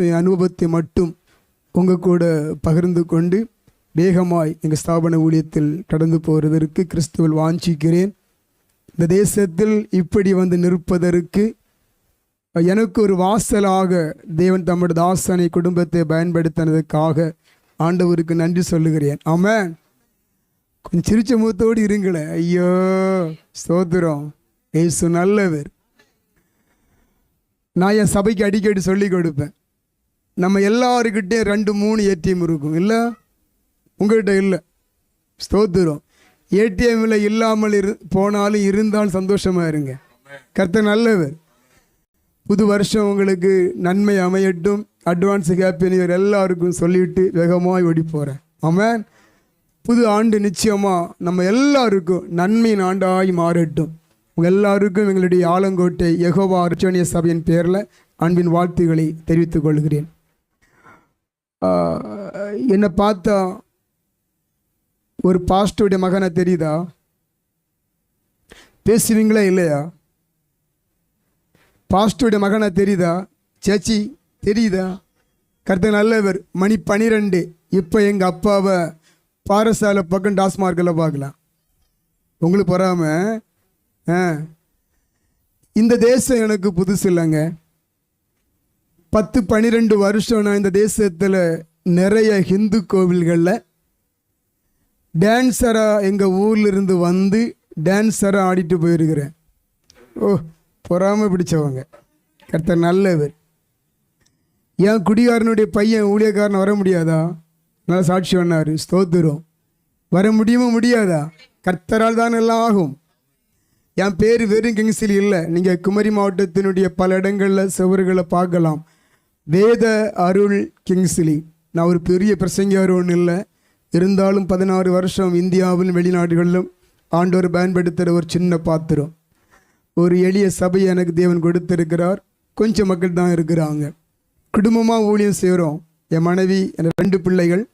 நிமிஷம் அனுபவத்தை மட்டும் உங்கள் கூட பகிர்ந்து கொண்டு வேகமாய் எங்கள் ஸ்தாபன ஊழியத்தில் கடந்து போகிறதற்கு கிறிஸ்துவில் வாஞ்சிக்கிறேன். இந்த தேசத்தில் இப்படி வந்து நிற்பதற்கு எனக்கு ஒரு வாசலாக தேவன் தம்முடைய தாசனை குடும்பத்தை பயன்படுத்தினதுக்காக ஆண்டவருக்கு நன்றி சொல்லுகிறேன். ஆமாம் கொஞ்சம் சிரிச்ச முகத்தோடு இருங்களேன். ஐயோ சோத்திரம் ஏசு நல்லவர். நான் என் சபைக்கு அடிக்கடி சொல்லி கொடுப்பேன். நம்ம எல்லாருக்கிட்டே ரெண்டு மூணு ஏடிஎம் இருக்கும். இல்லை? உங்கள்கிட்ட இல்லை. ஸ்தோத்திரம். ஏடிஎம்மில் இல்லாமல் இரு போனாலும் இருந்தாலும் சந்தோஷமாக இருங்க. கருத்து நல்லவர். புது வருஷம் உங்களுக்கு நன்மை அமையட்டும். அட்வான்ஸ் ஹாப்பி நியூ எல்லாருக்கும் சொல்லிவிட்டு வேகமாக ஓடி போகிறேன் ஆமாம் புது ஆண்டு நிச்சயமாக நம்ம எல்லாருக்கும் நன்மையின் ஆண்டாய் மாறட்டும். உங்கள் எல்லாருக்கும் எங்களுடைய ஆலங்கோட்டை எகோவா அர்ச்சனிய சபையின் பேரில் அன்பின் வாழ்த்துக்களை தெரிவித்துக் கொள்கிறேன். என்னை பார்த்தா ஒரு பாஸ்டருடைய மகனை தெரியுதா? பேசுவீங்களா இல்லையா? பாஸ்டருடைய மகனை தெரியுதா? சேச்சி தெரியுதா? கருத்து நல்லவர். மணி பனிரெண்டு. இப்போ எங்கள் அப்பாவை பாரசாலை பக்கம் டாஸ்மார்க்கில் பார்க்கலாம். உங்களுக்கு பொறாமல் ஆ. இந்த தேசம் எனக்கு புதுசு இல்லைங்க பத்து பன்னிரெண்டு வருஷம் நான் இந்த தேசத்தில் நிறைய ஹிந்து கோவில்களில் டான்ஸராக எங்கள் ஊரில் இருந்து வந்து டான்ஸராக ஆடிட்டு போயிருக்கிறேன். ஓ பொறாமல் பிடிச்சவங்க. கர்த்தர் நல்லவர். ஏன் குடிகாரனுடைய பையன் ஊழியக்காரன் வர முடியாதா? நல்லா சாட்சி பண்ணார் ஸ்தோத்திரம். வர முடியுமா முடியாதா? கர்த்தரால் தான் எல்லாம் ஆகும். என் பேர் வெறும் கிங்ஸில் இல்லை. நீங்கள் குமரி மாவட்டத்தினுடைய பல இடங்களில் சுவர்களை பார்க்கலாம். வேத அருள் கிங்ஸ்லி நான் ஒரு பெரிய பிரசங்கியார் ஒன்றும் இல்லை. இருந்தாலும் பதினாறு வருஷம் இந்தியாவிலும் வெளிநாடுகளிலும் ஆண்டோர் பயன்படுத்துகிற ஒரு சின்ன பாத்திரம். ஒரு எளிய சபையை எனக்கு தேவன் கொடுத்திருக்கிறார். கொஞ்சம் மக்கள் தான் இருக்கிறாங்க. குடும்பமாக ஊழியம் செய்கிறோம் என் மனைவி என் ரெண்டு பிள்ளைகள்.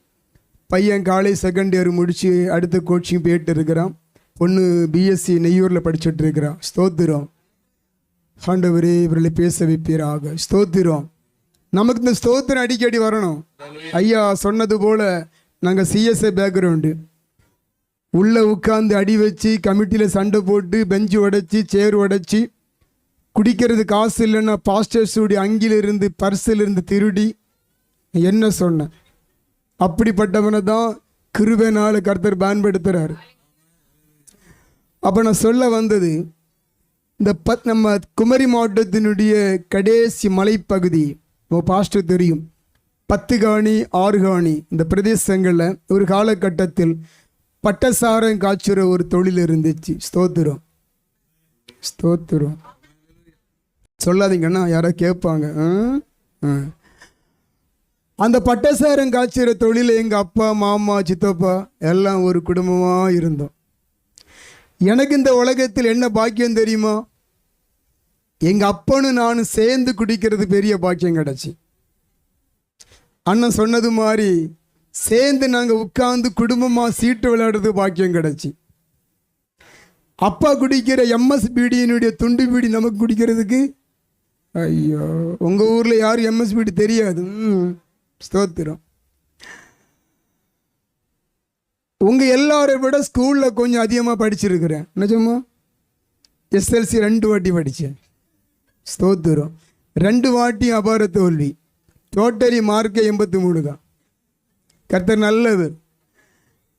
பையன் காலேஜ் செகண்ட் இயர் முடித்து அடுத்த கோச்சிங் போயிட்டு இருக்கிறான். பொண்ணு பிஎஸ்சி நெய்யூரில் படிச்சுட்டு இருக்கிறான் ஸ்தோத்திரம். ஆண்டவரே இவர்களை பேச வைப்பீராக. ஸ்தோத்திரம். நமக்கு இந்த ஸ்தோத்திரம் அடிக்கடி வரணும். ஐயா சொன்னது போல் நாங்கள் சிஎஸ்ஐ பேக்ரவுண்டு உள்ளே உட்காந்து அடி வச்சு கமிட்டியில் சண்டை போட்டு பெஞ்சு உடைச்சி சேர் உடைச்சி குடிக்கிறது காசு இல்லைன்னா பாஸ்டர்ஸுடைய அங்கிலிருந்து பர்ஸிலிருந்து திருடி என்ன சொன்னேன் அப்படிப்பட்டவனை தான் கிருபைனால கர்த்தர் பயன்படுத்துகிறார் அப்போ நான் சொல்ல வந்தது இந்த பத் நம்ம குமரி மாவட்டத்தினுடைய கடைசி மலைப்பகுதி இப்போ பாஸ்டர் தெரியும். பத்து காணி ஆறு காணி. இந்த பிரதேசங்களில் ஒரு காலகட்டத்தில் பட்டசாரம் காய்ச்சுற ஒரு தொழில் இருந்துச்சு. ஸ்தோத்திரம். ஸ்தோத்திரம். சொல்லாதீங்கன்னா யாரோ கேட்பாங்க. ஆ? ஆ. அந்த பட்டசாரம் காய்ச்சுற தொழில் எங்கள் அப்பா மாமா சித்தப்பா எல்லாம் ஒரு குடும்பமாக இருந்தோம். எனக்கு இந்த உலகத்தில் என்ன பாக்கியம் தெரியுமா? எங்கள் அப்பனும் நானும் சேர்ந்து குடிக்கிறது பெரிய பாக்கியம் கிடச்சி. அண்ணன் சொன்னது மாதிரி சேர்ந்து நாங்கள் உட்கார்ந்து குடும்பமாக சீட்டு விளையாடுறது பாக்கியம் கிடச்சி. அப்பா குடிக்கிற எம்எஸ் பீடியினுடைய துண்டு பீடி நமக்கு குடிக்கிறதுக்கு? ஐயோ உங்கள் ஊரில் யாரும் எம்எஸ் பீடி தெரியாது ஸ்தோத்திரம். உங்கள் எல்லாரை விட ஸ்கூலில் கொஞ்சம் அதிகமாக படிச்சிருக்கிறேன். நிஜமா எஸ்எல்சி ரெண்டு வாட்டி படித்தேன் ஸ்தோத்திரம். ரெண்டு வாட்டி அபார தோல்வி. டோட்டலி மார்க்கே எண்பத்தி மூணு தான். கர்த்தர் நல்லது.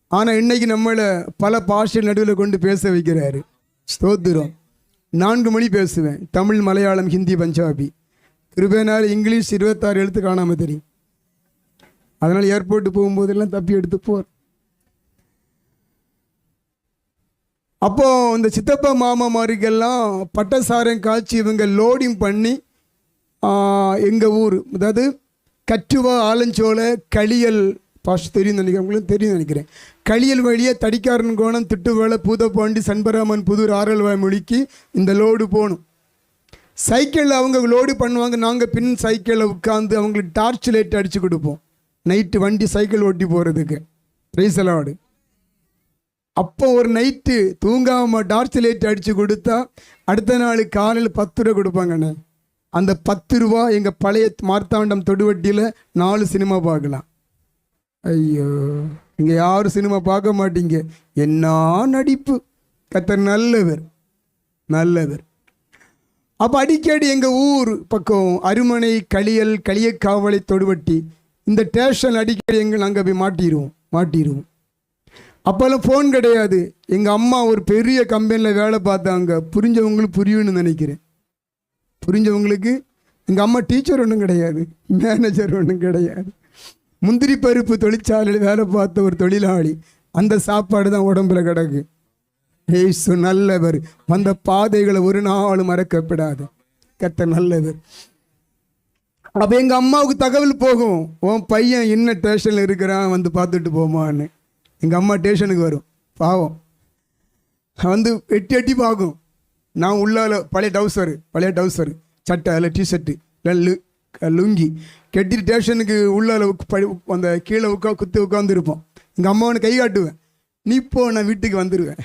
ஆனால் இன்றைக்கி நம்மளை பல பாஷை நடுவில் கொண்டு பேச வைக்கிறாரு. ஸ்தோத்திரம். நான்கு மொழி பேசுவேன். தமிழ் மலையாளம் ஹிந்தி பஞ்சாபி. கிருபேனால் இங்கிலீஷ் இருபத்தாறு எழுத்து காணாமல் தெரியும். அதனால் ஏர்போர்ட்டு போகும்போதெல்லாம் தப்பி எடுத்து போகிறேன் அப்போது இந்த சித்தப்பா மாமாமாருக்கெல்லாம் பட்டசாரம் காய்ச்சி இவங்க லோடிங் பண்ணி எங்கள் ஊர் அதாவது கற்றுவா ஆலஞ்சோலை களியல் பாஷ் தெரியும் நினைக்கிறேன். உங்களுக்கு தெரியும் நினைக்கிறேன். களியல் வழியே தடிக்காரன் கோணம் திட்டுவேலை பூதப்பாண்டி சண்பராமன் புதூர் ஆரல்வாய் மொழிக்கு இந்த லோடு போகணும். சைக்கிளில் அவங்க லோடு பண்ணுவாங்க. நாங்கள் பின் சைக்கிளில் உட்காந்து அவங்களுக்கு டார்ச் லைட் அடித்து கொடுப்போம். நைட்டு வண்டி சைக்கிள் ஓட்டி போகிறதுக்கு ரைசலாடு அப்போ ஒரு நைட்டு தூங்காமல் டார்ச் லைட் அடித்து கொடுத்தா அடுத்த நாள் காலையில் பத்து ரூபா கொடுப்பாங்கண்ணே. அந்த பத்து ரூபா எங்கள் பழைய மார்த்தாண்டம் தொடுவட்டியில் நாலு சினிமா பார்க்கலாம். ஐயோ இங்கே யாரும் சினிமா பார்க்க மாட்டீங்க. என்ன நடிப்பு? கத்தர் நல்லவர் நல்லவர். அப்போ அடிக்கடி எங்கள் ஊர் பக்கம் அருமனை களியல் களியக்காவலை தொடுவட்டி இந்த ஸ்டேஷன் அடிக்கடி எங்கள் நாங்கள் போய் மாட்டிடுவோம் மாட்டிடுவோம் அப்போல்லாம் ஃபோன் கிடையாது. எங்கள் அம்மா ஒரு பெரிய கம்பெனியில் வேலை பார்த்தாங்க. புரிஞ்சவங்களுக்கு புரியும்னு நினைக்கிறேன். புரிஞ்சவங்களுக்கு எங்கள் அம்மா டீச்சர் ஒன்றும் கிடையாது. மேனேஜர் ஒன்றும் கிடையாது. முந்திரி பருப்பு தொழிற்சாலையில் வேலை பார்த்த ஒரு தொழிலாளி அந்த சாப்பாடு தான் உடம்புல கிடக்கு. ஏசு நல்லவர். வந்த பாதைகளை ஒரு நாளும் மறக்கப்படாது. கத்த நல்லவர். அப்போ எங்கள் அம்மாவுக்கு தகவல் போகும். உன் பையன் என்ன ஸ்டேஷனில் இருக்கிறான் வந்து பார்த்துட்டு போமான்னு. எங்கள் அம்மா ஸ்டேஷனுக்கு வரும். பாவம். வந்து எட்டி எட்டி பார்க்கும். நான் உள்ளால பழைய டவுசரு பழைய டவுசரு சட்டை இல்லை டிஷர்ட்டு இல்லை லு லுங்கி. கெட்டி ஸ்டேஷனுக்கு உள்ளால படி அந்த கீழே உட்கா குத்து உட்காந்துருப்போம் எங்கள் அம்மாவனை கை காட்டுவேன். நீ இப்போ நான் வீட்டுக்கு வந்துடுவேன்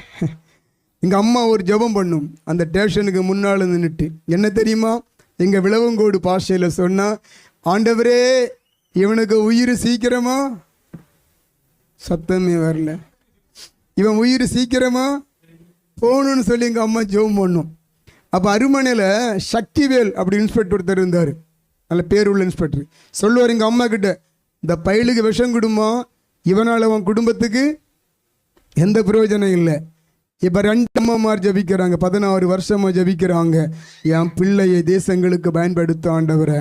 எங்கள் அம்மா ஒரு ஜெபம் பண்ணும். அந்த ஸ்டேஷனுக்கு முன்னால் நின்றுட்டு என்ன தெரியுமா? எங்கள் விளவங்கோடு பாஷையில் சொன்னால் ஆண்டவரே இவனுக்கு உயிர் சீக்கிரமாக சத்தமே வரல. இவன் உயிர் சீக்கிரமா போகணும்னு சொல்லி எங்கள் அம்மா ஜெபம் பண்ணும். அப்போ அருமனையில் சக்திவேல் அப்படி இன்ஸ்பெக்டர் ஒருத்தர் இருந்தார். நல்ல பேர் உள்ள இன்ஸ்பெக்டர் சொல்லுவார் எங்கள் அம்மா கிட்ட இந்த பயலுக்கு விஷம் குடும்பம் இவனால் அவன் குடும்பத்துக்கு எந்த பிரயோஜனம் இல்லை. இப்போ ரெண்டு அம்மாமார் ஜபிக்கிறாங்க பதினாறு வருஷமாக ஜபிக்கிறாங்க. என் பிள்ளையை தேசங்களுக்கு பயன்படுத்த ஆண்டவரை.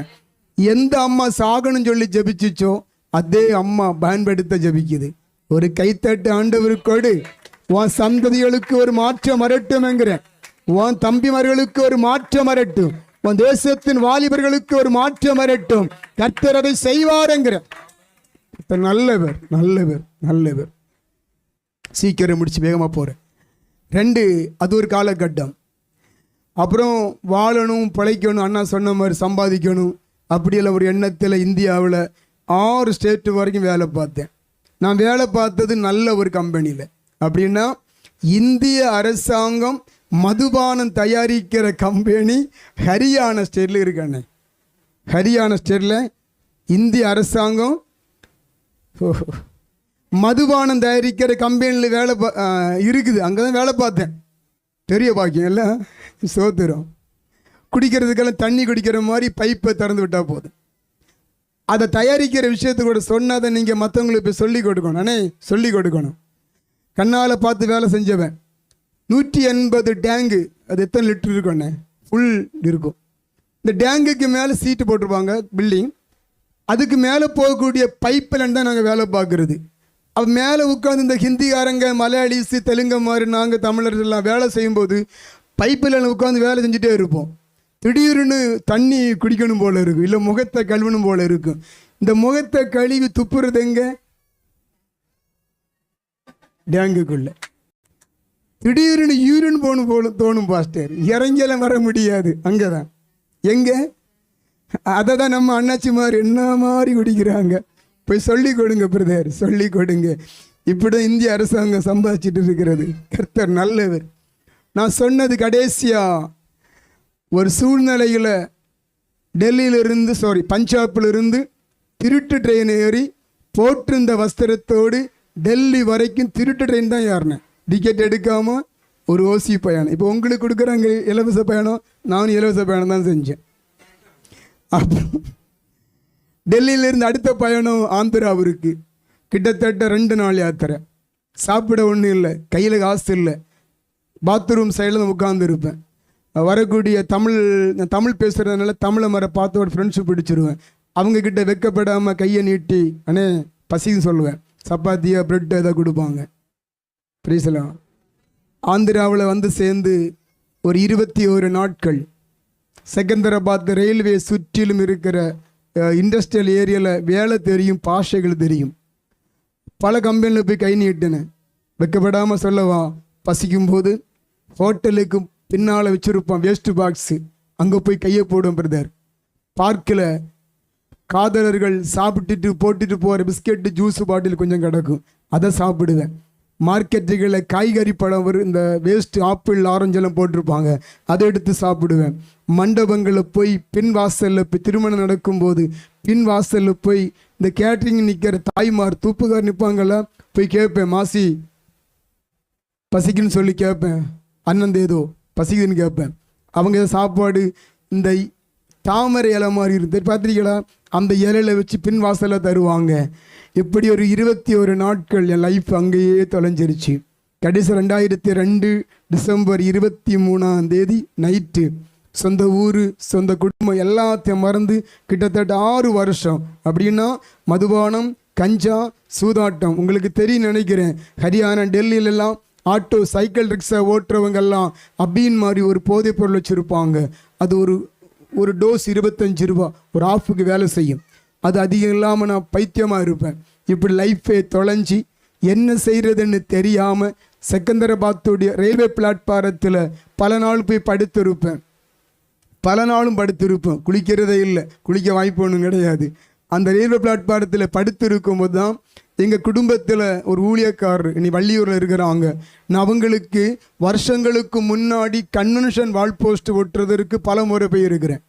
எந்த அம்மா சாகணும்னு சொல்லி ஜபிச்சிச்சோ அதே அம்மா பயன்படுத்த ஜபிக்குது. ஒரு கைத்தட்டு ஆண்டவருக்கோடு உன் சந்ததிகளுக்கு ஒரு மாற்றம் வரட்டும்ங்கிறேன் உன் தம்பிமார்களுக்கு ஒரு மாற்றம் வரட்டும். உன் தேசத்தின் வாலிபர்களுக்கு ஒரு மாற்றம் வரட்டும். கர்த்தர் அதை செய்வாருங்கிற நல்லவர் நல்லவர் நல்லவர். சீக்கிரம் முடிச்சு வேகமாக போகிறேன் ரெண்டு அது ஒரு காலகட்டம். அப்புறம் வாழணும் பிழைக்கணும் அண்ணா சொன்ன மாதிரி சம்பாதிக்கணும். அப்படியெல்லாம் ஒரு எண்ணத்தில் இந்தியாவில் ஆறு ஸ்டேட்டு வரைக்கும் வேலை பார்த்தேன். நான் வேலை பார்த்தது நல்ல ஒரு கம்பெனியில் அப்படின்னா இந்திய அரசாங்கம் மதுபானம் தயாரிக்கிற கம்பெனி ஹரியானா ஸ்டேட்டில் இருக்கானே ஹரியானா ஸ்டேட்டில் இந்திய அரசாங்கம் ஓஹோ. மதுபானம் தயாரிக்கிற கம்பெனியில் வேலை பா- இருக்குது. அங்கே தான் வேலை பார்த்தேன். பெரிய பாக்கியம் இல்லை? சோத்துரும். குடிக்கிறதுக்கெல்லாம் தண்ணி குடிக்கிற மாதிரி பைப்பை திறந்து விட்டால் போதும். அதை தயாரிக்கிற விஷயத்தை கூட சொன்னதை நீங்கள் மற்றவங்களுக்கு போய் சொல்லி கொடுக்கணும். அண்ணே சொல்லி கொடுக்கணும். கண்ணால் பார்த்து வேலை செஞ்சவன். நூற்றி எண்பது டேங்கு அது எத்தனை லிட்டர் இருக்கும்ண்ணே ஃபுல் இருக்கும். இந்த டேங்குக்கு மேலே சீட்டு போட்டிருப்பாங்க பில்டிங் அதுக்கு மேலே போகக்கூடிய பைப்பில் தான் நாங்கள் வேலை பார்க்குறது. அப்போ மேலே உட்காந்து இந்த ஹிந்திக்காரங்க மலையாளிஸ் தெலுங்கு மாதிரி நாங்கள் தமிழர்கள்லாம் வேலை செய்யும்போது பைப்பில் உட்காந்து வேலை செஞ்சுட்டே இருப்போம். திடீர்னு தண்ணி குடிக்கணும் போல இருக்கும் இல்லை முகத்தை கழுவணும் போல இருக்கும் இந்த முகத்தை கழுவி துப்புறது எங்க? டேங்குக்குள்ள. திடீர்னு யூரின் போகணும் போல தோணும் பாஸ்டர். இறங்கியெல்லாம் வர முடியாது அங்கே தான் எங்கே? அதை தான் நம்ம அண்ணாச்சி மாதிரி என்ன மாதிரி குடிக்கிறாங்க? போய் சொல்லி கொடுங்க பிரதர் சொல்லி கொடுங்க. இப்படி இந்திய அரசாங்கம் சம்பாதிச்சிட்டு இருக்கிறது. கர்த்தர் நல்லவர். நான் சொன்னது கடைசியாக ஒரு சூழ்நிலையில் டெல்லியிலிருந்து சாரி பஞ்சாப்ல இருந்து திருட்டு ட்ரெயின் ஏறி போட்டிருந்த வஸ்திரத்தோடு டெல்லி வரைக்கும் திருட்டு ட்ரெயின் தான் ஏறினேன். டிக்கெட் எடுக்காமல் ஒரு ஓசி பயணம். இப்போ உங்களுக்கு கொடுக்குறாங்க இலவச பயணம் நானும் இலவச பயணம் தான் செஞ்சேன். அப்புறம் டெல்லியிலேருந்து அடுத்த பயணம் ஆந்திராவிற்கு கிட்டத்தட்ட ரெண்டு நாள் யாத்திரை. சாப்பிட ஒன்றும் இல்லை. கையில் காசு இல்லை. பாத்ரூம் சைடில் தான் உட்காந்துருப்பேன் வரக்கூடிய தமிழ் தமிழ் பேசுகிறதுனால தமிழை மர பார்த்து ஒரு ஃப்ரெண்ட்ஷிப் பிடிச்சிருவேன் அவங்கக்கிட்ட வெக்கப்படாமல் கையை நீட்டி அண்ணே பசின்னு சொல்லுவேன். சப்பாத்தியோ ப்ரெட் ஏதோ கொடுப்பாங்க. பிரீசலாம் ஆந்திராவில் வந்து சேர்ந்து ஒரு இருபத்தி ஒரு நாட்கள் செகந்தராபாத் ரயில்வே சுற்றிலும் இருக்கிற இண்டஸ்ட்ரியல் ஏரியாவில் வேலை தெரியும் பாஷைகள் தெரியும். பல கம்பெனியில் போய் கை நீட்டினேன். வெக்கப்படாமல் சொல்லவா? பசிக்கும்போது ஹோட்டலுக்கு பின்னால் வச்சுருப்பான் வேஸ்ட் பாக்ஸு அங்கே போய் கையை போடும் பிரதர் பார்க்கில். காதலர்கள் சாப்பிட்டுட்டு போட்டுட்டு போகிற பிஸ்கெட்டு ஜூஸ் பாட்டில் கொஞ்சம் கிடக்கும். அதை சாப்பிடுவேன். மார்க்கெட்டுகளில் காய்கறி பழம் வரும் இந்த வேஸ்ட் ஆப்பிள் ஆரஞ்சு எல்லாம் போட்டிருப்பாங்க. அதை எடுத்து சாப்பிடுவேன். மண்டபங்களில் போய் பின் வாசலில் போய் திருமணம் நடக்கும்போது பின் வாசலில் போய் இந்த கேட்ரிங் நிற்கிற தாய்மார் தூப்புக்கார் நிற்பாங்கள போய் கேட்பேன் மாசி பசிக்குன்னு சொல்லி கேட்பேன் அண்ணன் ஏதோ பசிக்குதுன்னு கேட்பேன். அவங்க சாப்பாடு இந்த தாமரை இலை மாதிரி இருந்து பார்த்துருக்கீங்களா அந்த இலையில வச்சு பின் வாசலில் தருவாங்க. இப்படி ஒரு இருபத்தி ஒரு நாட்கள் என் லைஃப் அங்கேயே தொலைஞ்சிருச்சு. கடைசி ரெண்டாயிரத்தி ரெண்டு டிசம்பர் இருபத்தி மூணாம் தேதி நைட்டு சொந்த ஊர் சொந்த குடும்பம் எல்லாத்தையும் மறந்து கிட்டத்தட்ட ஆறு வருஷம். அப்படின்னா மதுபானம் கஞ்சா சூதாட்டம். உங்களுக்கு தெரியும் நினைக்கிறேன். ஹரியானா டெல்லியிலலாம் ஆட்டோ சைக்கிள் ரிக்ஷா ஓட்டுறவங்கெல்லாம் அப்படின்னு மாதிரி ஒரு போதைப் பொருள் வச்சுருப்பாங்க. அது ஒரு ஒரு டோஸ் இருபத்தஞ்சு ரூபா ஒரு ஆஃபுக்கு வேலை செய்யும். அது அதிகம் இல்லாமல் நான் பைத்தியமாக இருப்பேன். இப்படி லைஃபே தொலைஞ்சி என்ன செய்கிறதுன்னு தெரியாமல் செகந்தராபாத்துடைய ரயில்வே பிளாட்பாரத்தில் பல நாள் போய் படுத்திருப்பேன். பல நாளும் படுத்திருப்பேன். குளிக்கிறதே இல்லை. குளிக்க வாய்ப்பு ஒன்றும் கிடையாது. அந்த ரயில்வே பிளாட்பாரத்தில் படுத்திருக்கும் போது தான் எங்கள் குடும்பத்தில் ஒரு ஊழியக்காரர் இனி வள்ளியூரில் இருக்கிறாங்க நான் அவங்களுக்கு வருஷங்களுக்கு முன்னாடி கன்வென்ஷன் வால் போஸ்ட் ஒட்டுறதற்கு பல முறை போயிருக்கிறேன்.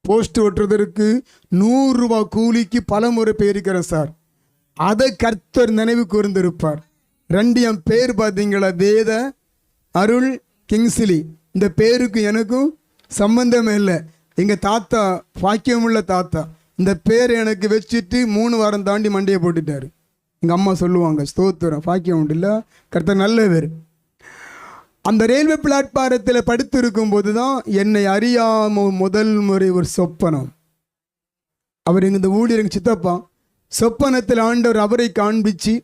போஸ்ட் ஒட்டுறதற்கு நூறுரூவா கூலிக்கு பல முறை போயிருக்கிறேன் சார். அதை கர்த்தர் நினைவு கூர்ந்திருப்பார். ரெண்டு என் பேர் பார்த்தீங்களா வேத அருள் கிங்ஸ்லி இந்த பேருக்கு எனக்கும் சம்பந்தமே இல்லை. எங்கள் தாத்தா பாக்கியமுள்ள தாத்தா. இந்த பேர் எனக்கு வச்சுட்டு மூணு வாரம் தாண்டி மண்டையை போட்டுட்டாரு. எங்கள் அம்மா சொல்லுவாங்க ஸ்தோத்திரம் பாக்கியம் உண்டு இல்லை கருத்த நல்ல அந்த ரயில்வே பிளாட்பாரத்தில் படுத்திருக்கும் போது தான் என்னை அறியாம முதல் முறை ஒரு சொப்பனம். அவர் எங்கள் இந்த ஊழியர் எங்கள் சித்தப்பா சொப்பனத்தில் ஆண்டவர் அவரை காண்பிச்சு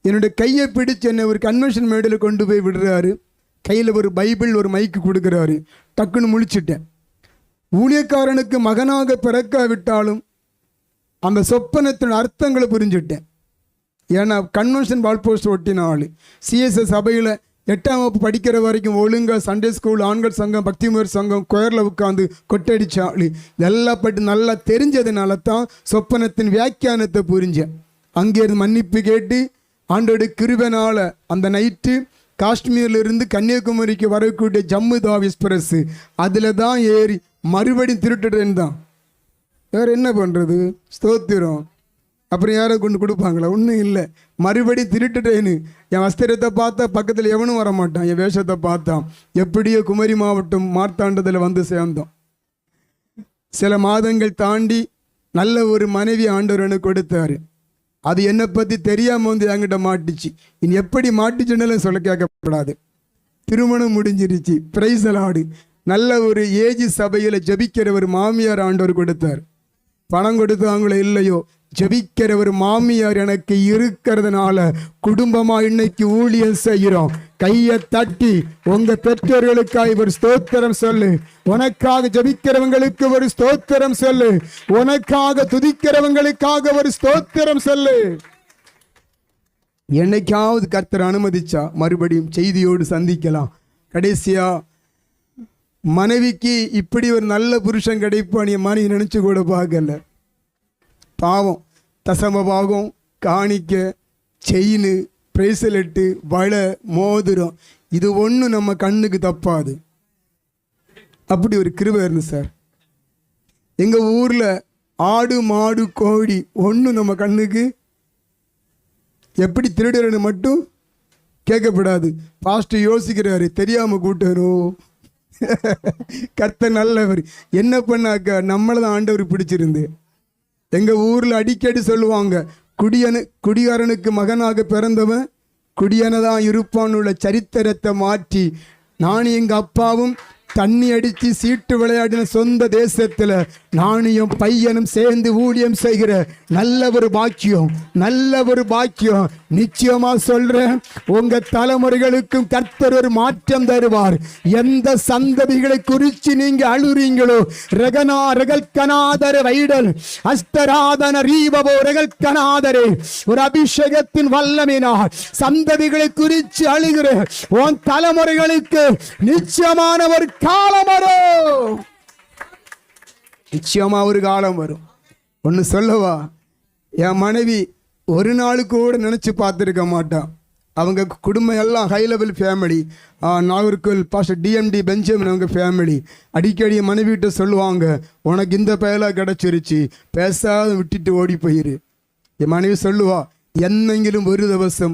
என்னுடைய கையை பிடிச்சு என்னை ஒரு கன்வென்ஷன் மேடையில் கொண்டு போய் விடுறாரு. கையில் ஒரு பைபிள் ஒரு மைக்கு கொடுக்குறாரு. டக்குன்னு முழிச்சிட்டேன். ஊழியக்காரனுக்கு மகனாக பிறக்காவிட்டாலும் அந்த சொப்பனத்தின் அர்த்தங்களை புரிஞ்சுட்டேன். ஏன்னா கன்வென்ஷன் வால் போஸ்ட் ஒட்டின ஆள். சிஎஸ்எஸ் சபையில் எட்டாம் வகுப்பு படிக்கிற வரைக்கும் ஒழுங்காக சண்டே ஸ்கூல் ஆண்கள் சங்கம் பக்திமுயர் சங்கம் கொயரில் உட்காந்து கொட்டடிச்ச ஆள். இதெல்லாம் பட்டு நல்லா தெரிஞ்சதுனால தான் சொப்பனத்தின் வியாக்கியானத்தை புரிஞ்சேன். அங்கேருந்து மன்னிப்பு கேட்டு ஆண்டோட கிருபனால அந்த நைட்டு காஷ்மீர்லேருந்து கன்னியாகுமரிக்கு வரக்கூடிய ஜம்மு தாவ் எக்ஸ்பிரஸ். அதில் தான் ஏறி மறுபடியும் திருட்டுறேன் தான். வேறு என்ன பண்ணுறது ஸ்தோத்திரம். அப்புறம் யாரோ கொண்டு கொடுப்பாங்களா? ஒன்றும் இல்லை. மறுபடி திருட்டுட்டேன்னு என் வஸ்திரத்தை பார்த்தா பக்கத்தில் எவனும் வர மாட்டான் என் வேஷத்தை பார்த்தான். எப்படியோ குமரி மாவட்டம் மார்த்தாண்டத்தில் வந்து சேர்ந்தோம். சில மாதங்கள் தாண்டி நல்ல ஒரு மனைவி ஆண்டவர் எனக்கு கொடுத்தாரு. அது என்னை பற்றி தெரியாமல் வந்து என்கிட்ட மாட்டுச்சு. இனி எப்படி மாட்டுச்சுன்னு சொல்ல கேட்கப்படாது. திருமணம் முடிஞ்சிருச்சு. பிரைசலாடு நல்ல ஒரு ஏஜி சபையில் ஜபிக்கிற ஒரு மாமியார் ஆண்டவர் கொடுத்தார். பணம் கொடுத்தாங்களோ இல்லையோ ஜபிக்கிற ஒரு மாமியார் எனக்கு இருக்கிறதுனால குடும்பமா இன்னைக்கு ஊழியம் செய்கிறோம். கையை தட்டி உங்க பெற்றோர்களுக்காக ஒரு ஸ்தோத்திரம் சொல்லு. உனக்காக ஜபிக்கிறவங்களுக்கு ஒரு ஸ்தோத்திரம் சொல்லு. உனக்காக துதிக்கிறவங்களுக்காக ஒரு ஸ்தோத்திரம் சொல்லு. என்னைக்காவது கர்த்தர் அனுமதிச்சா மறுபடியும் செய்தியோடு சந்திக்கலாம். கடைசியா மனைவிக்கு இப்படி ஒரு நல்ல புருஷன் கிடைப்பான் என் மனைவி நினைச்சு கூட பார்க்கல. பாவம். தசம பாகம் காணிக்க செயின் பிரேசலெட்டு வளை மோதிரம். இது ஒன்றும் நம்ம கண்ணுக்கு தப்பாது. அப்படி ஒரு கிருபை இருந்து சார். எங்கள் ஊரில் ஆடு மாடு கோழி ஒன்றும் நம்ம கண்ணுக்கு எப்படி திருடுறன்னு மட்டும் கேட்கப்படாது. ஃபாஸ்ட்டு யோசிக்கிறாரு தெரியாமல் கூட்டணும். கர்த்த நல்லவர். என்ன பண்ணாக்க நம்மளை தான் ஆண்டவர் பிடிச்சிருந்து. எங்கள் ஊரில் அடிக்கடி சொல்லுவாங்க குடியனு குடிகாரனுக்கு மகனாக பிறந்தவன் குடியனதான் இருப்பான் உள்ள சரித்திரத்தை மாற்றி நான் எங்கள் அப்பாவும் தண்ணி அடித்து சீட்டு விளையாடின சொந்த தேசத்தில் நானும் பையனும் சேர்ந்து ஊழியம் செய்கிற நல்ல ஒரு பாக்கியம் நல்ல ஒரு பாக்கியம். நிச்சயமா சொல்றேன் உங்க தலைமுறைகளுக்கும் கர்த்தர் ஒரு மாற்றம் தருவார். எந்த சந்ததிகளை குறித்து நீங்க அழுறீங்களோ ரகனா ரகல்கனாதர வைடல் அஸ்தராதன ரீபவோ ரகல்கனாதரே ஒரு அபிஷேகத்தின் வல்லமினார் சந்ததிகளை குறித்து அழுகிற உன் தலைமுறைகளுக்கு நிச்சயமான ஒரு காலம் வரும். நிச்சயமா ஒரு காலம் வரும். ஒன்று சொல்லவா? என் மனைவி ஒரு நாள் கூட நினச்சி பார்த்துருக்க மாட்டான். அவங்க குடும்பம் எல்லாம் high level family Nagercoil pastor TMT Benjamin அவங்க ஃபேமிலி அடிக்கடி மனைவி மனைவிட்ட சொல்லுவாங்க உனக்கு இந்த பயலாக கிடச்சிருச்சு. பேசாத விட்டுட்டு ஓடி போயிரு. என் மனைவி சொல்லுவா என்னெങ്കിലും ഒരു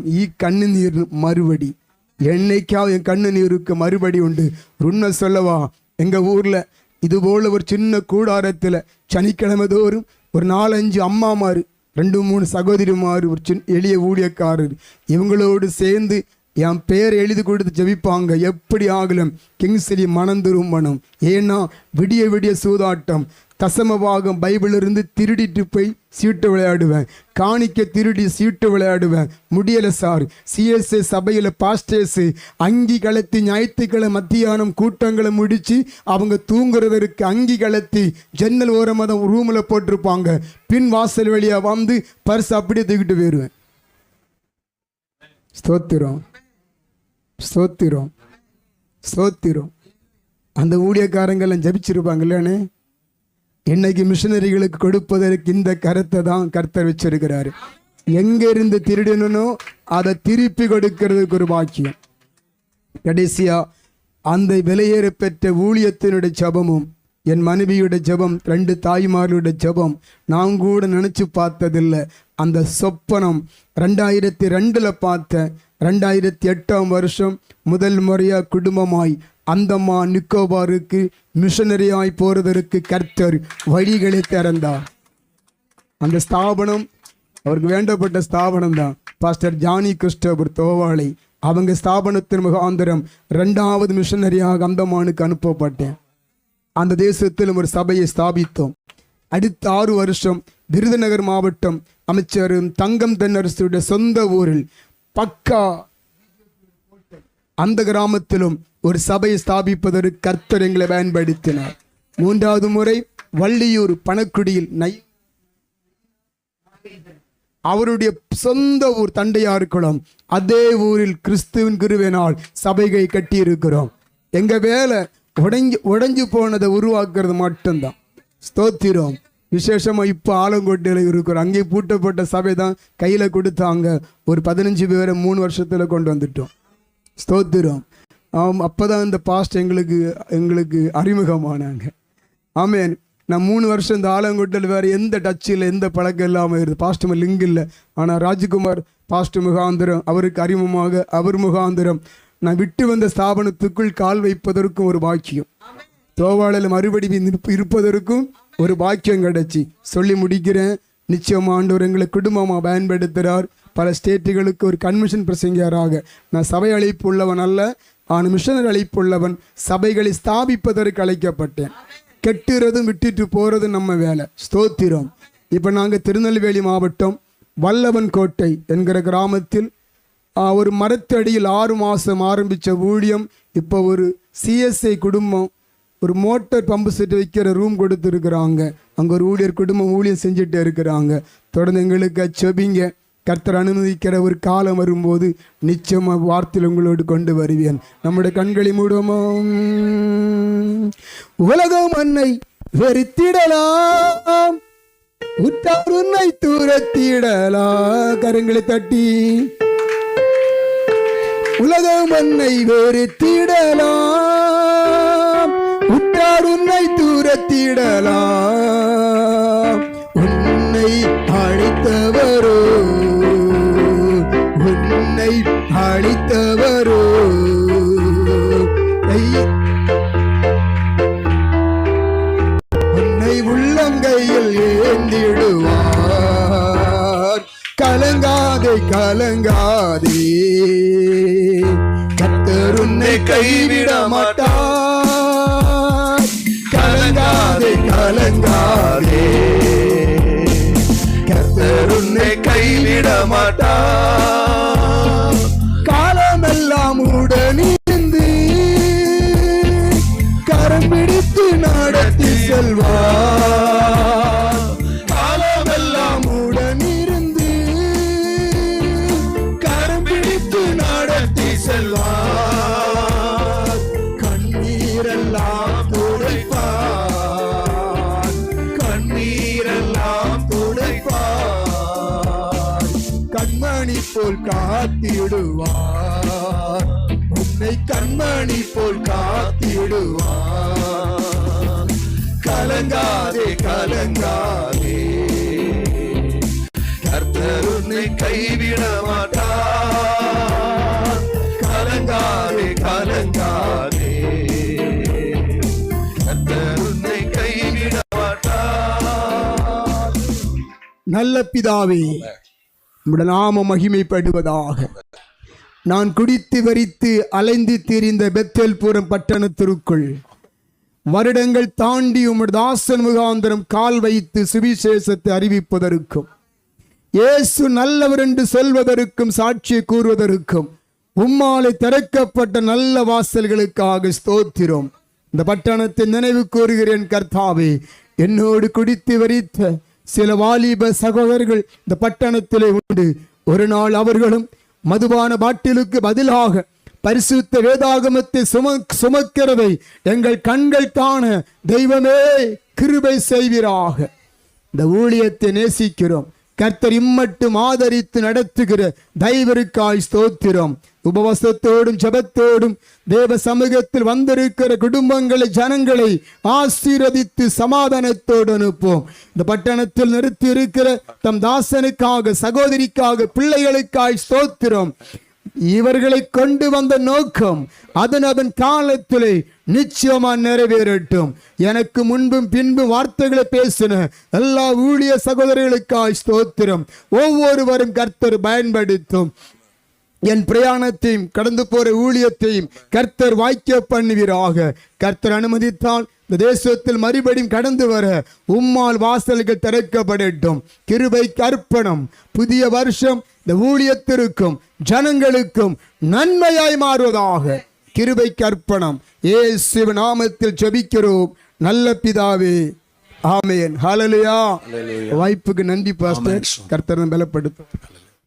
ஈ கண்ணு நீர் மறுபடி என்னைக்காவது என் கண்ணு மறுபடி உண்டு. உண்மை சொல்லவா எங்கள் ஊரில் இதுபோல் ஒரு சின்ன கூடாரத்தில் சனிக்கிழமை தோறும் ஒரு நாலஞ்சு அம்மாமாரு ரெண்டு மூணு சகோதரிமார் ஒரு சின்ன எளிய ஊழியக்காரர் இவங்களோடு சேர்ந்து என் பேர் எழுதி கொடுத்து ஜெபிப்பாங்க. எப்படி ஆகலும்? கிங்ஸ்லி மனம் திரும்பணும். ஏன்னா விடிய விடிய சூதாட்டம். தசமபாகம் பைபிளிலிருந்து திருடிட்டு போய் சீட்டு விளையாடுவேன். காணிக்க திருடி சீட்டு விளையாடுவேன். முடியலை சார். சிஎஸ்ஏ சபையில் பாஸ்டர்ஸு அங்கி கலத்தி ஞாயிற்றுக்கிழமை மத்தியானம் கூட்டங்களை முடித்து அவங்க தூங்குறதற்கு அங்கி கலத்தி ஜன்னல் ஓரமாக தான் ரூமில் போட்டிருப்பாங்க. பின் வாசல் வழியாக வந்து பர்ஸ் அப்படியே தூக்கிட்டு போயிடுவேன் ஸ்தோத்திரம். ஸ்தோத்திரம். ஸ்தோத்திரம். அந்த ஊழியக்காரங்கெல்லாம் ஜபிச்சிருப்பாங்க இல்லைன்னு இன்னைக்கு மிஷினரிகளுக்கு கொடுப்பதற்கு இந்த கருத்தை தான் கர்த்தர் வச்சிருக்கிறாரு. எங்கிருந்து இருந்து அதை திருப்பி கொடுக்கிறதுக்கு ஒரு பாக்கியம். கடைசியா அந்த விலையேற பெற்ற ஊழியத்தினுடைய ஜபமும் என் மனைவியுடைய ஜெபம் ரெண்டு தாய்மார்களுடைய ஜெபம் நான் கூட நினச்சி பார்த்ததில்லை. அந்த சொப்பனம் ரெண்டாயிரத்தி ரெண்டில் பார்த்தேன் ரெண்டாயிரத்தி எட்டாம் வருஷம் முதல் முறையாக குடும்பமாய் அந்தம்மா நிக்கோபாருக்கு மிஷனரியாய் போறதற்கு கர்த்தர் வழிகளை திறந்தார். அந்த ஸ்தாபனம் அவருக்கு வேண்டப்பட்ட ஸ்தாபனம் தான் பாஸ்டர் ஜானி கிறிஸ்டோபர் தோவாளை அவங்க ஸ்தாபனத்தின் முகாந்திரம் ரெண்டாவது மிஷனரியாக அந்தமானுக்கு அனுப்பப்பட்டேன். அந்த தேசத்திலும் ஒரு சபையை ஸ்தாபித்தோம். அடுத்த ஆறு வருஷம் விருதுநகர் மாவட்டம் அமைச்சரும் தங்கம் தென்னரசுடைய சொந்த ஊரில் பக்கா அந்த கிராமத்திலும் ஒரு சபையை ஸ்தாபிப்பதற்கு கர்த்தர் எங்களை பயன்படுத்தினார். மூன்றாவது முறை வள்ளியூர் பணக்குடியில் நை அவருடைய சொந்த ஊர் தண்டையார் குளம் அதே ஊரில் கிறிஸ்துவின் குருவினால் சபைகளை கட்டியிருக்கிறோம். எங்க வேலை உடைஞ்சு உடைஞ்சு போனதை உருவாக்குறது மட்டும்தான். ஸ்தோத்திரம். விசேஷமா இப்போ ஆலங்கோட்டையில் இருக்கிறோம். அங்கே பூட்டப்பட்ட சபை தான் கையில் கொடுத்தாங்க. ஒரு பதினஞ்சு பேரை மூணு வருஷத்தில் கொண்டு வந்துட்டோம். ஸ்தோத்திரம். அப்போ தான் இந்த பாஸ்ட் எங்களுக்கு எங்களுக்கு அறிமுகமானாங்க. ஆமேன். நான் மூணு வருஷம் இந்த ஆலங்கொட்டில் வேறு எந்த டச்சில் எந்த பழக்கம் இல்லாமல் இருக்குது பாஸ்ட் லிங்க் இல்லை. ஆனால் ராஜ்குமார் பாஸ்ட் முகாந்திரம் அவருக்கு அறிமுகமாக அவர் முகாந்திரம். நான் விட்டு வந்த ஸ்தாபனத்துக்குள் கால் வைப்பதற்கும் ஒரு பாக்கியம். தோவாளில் மறுபடி இருப்பதற்கும் ஒரு பாக்கியம் கிடச்சி. சொல்லி முடிக்கிறேன். நிச்சயம் ஆண்டவர் எங்களை குடும்பமாக பயன்படுத்துகிறார் பல ஸ்டேட்டுகளுக்கு ஒரு கன்வென்ஷன் பிரசங்கியாராக நான் சபை அழைப்பு உள்ளவன் அல்ல. நான் மிஷனர் அழைப்புள்ளவன் சபைகளை ஸ்தாபிப்பதற்கு அழைக்கப்பட்டேன். கெட்டுறதும் விட்டுட்டு போகிறதும் நம்ம வேலை. ஸ்தோத்திரம். இப்போ நாங்கள் திருநெல்வேலி மாவட்டம் வல்லவன் கோட்டை என்கிற கிராமத்தில் ஒரு மரத்தடியில் ஆறு மாதம் ஆரம்பித்த ஊழியம் இப்போ ஒரு சிஎஸ்ஐ குடும்பம் ஒரு மோட்டார் பம்பு செட் வைக்கிற ரூம் கொடுத்துருக்குறாங்க. அங்கே ஒரு ஊழியர் குடும்பம் ஊழியம் செஞ்சுட்டு இருக்கிறாங்க. தொடர்ந்து எங்களுக்கு செபிங்க. கர்த்தர் அனுமதிக்கிற ஒரு காலம் வரும்போது நிச்சயமாக வார்த்தையில் உங்களோடு கொண்டு வருவேன். நம்முடைய கண்களை மூடுவோமோ? உலகம் அன்னை வெறித்திடலாம். உற்றார் உன்னை தூரத்திடலா? கரங்களை தட்டி. உலகம் மண்ணை வெறித்திடலாம். உற்றார் உன்னை தூரத்திடலாம். கலங்காதே. கத்தர் உன்னை கைவிட மாட்டார் கலங்காதே கலங்காதே. கத்தர் உன்னை கைவிட மாட்டார் காத்திடுவார் உன்னை கண்மணி போல் காத்திடுவார் கலங்காதே கலங்காதே. கர்த்தர் உன்னை கைவிட மாட்டார். கலங்காதே கலங்காதே. கர்த்தர் உன்னை கைவிட மாட்டார். நல்ல பிதாவே உம்முடைய நாம மகிமைப்படுவதாக. நான் குடித்து வரித்து அலைந்து திரிந்த பெத்தேல்புரம் பட்டணத்திற்குள் வருடங்கள் தாண்டி உமது தாசன் முகாந்திரம் கால் வைத்து சுவிசேஷத்தை அறிவிப்பதற்கும் இயேசு நல்லவர் என்று சொல்வதற்கும் சாட்சியை கூறுவதற்கும் உம்மாலை திறக்கப்பட்ட நல்ல வாசல்களுக்காக ஸ்தோத்திரம். இந்த பட்டணத்தை நினைவு கூறுகிறேன் கர்த்தாவே என்னோடு குடித்து வரித்த சில வாலிப சகோதரர்கள் இந்த பட்டணத்திலே உண்டு. ஒரு நாள் அவர்களும் மதுபான பாட்டிலுக்கு பதிலாக பரிசுத்த வேதாகமத்தை சும சுமக்கிறதை எங்கள் கண்கள் காண தெய்வமே கிருபை செய்வீராக. இந்த ஊழியத்தை நேசிக்கிறோம். கர்த்தர் இம்மட்டும் ஆதரித்து நடத்துகிற தெய்வருக்காய் ஸ்தோத்திரம். உபவாசத்தோடும் ஜபத்தோடும் தேவ சமூகத்தில் வந்திருக்கிற குடும்பங்களை ஜனங்களை ஆசீர்வதித்து சமாதானத்தோடு அனுப்போம் இந்த பட்டணத்தில் நிறுத்தி இருக்கிற தம் தாசனுக்காக சகோதரிக்காக பிள்ளைகளுக்காய் ஸ்தோத்திரம். இவர்களை கொண்டு வந்த நோக்கம் அதன் அதன் காலத்திலே நிச்சயமா நிறைவேறட்டும். எனக்கு முன்பும் பின்பும் வார்த்தைகளை பேசின எல்லா ஊழிய சகோதரர்களுக்காய் ஸ்தோத்திரம். ஒவ்வொருவரும் கர்த்தர் பயன்படுத்தும். என் பிரயாணத்தையும் கடந்து போற ஊழியத்தையும் கர்த்தர் வாய்க்க பண்ணுவீராக. கர்த்தர் அனுமதித்தால் இந்த தேசத்தில் மறுபடியும் கடந்து வர உம்மால் வாசல்கள் திறக்கப்படட்டும். கிருபை அர்ப்பணம். புதிய வருஷம் இந்த ஊழியத்திற்கும் ஜனங்களுக்கும் நன்மையாய் மாறுவதாக கிருபைக்கு அர்ப்பணம் ஏசு நாமத்தில் ஜெபிக்கிறோம். நல்ல பிதாவே ஆமேன். ஹalleluya. வாய்ப்புக்கு நன்றி பாஸ்டர். கர்த்தர் பலப்படுத்தும்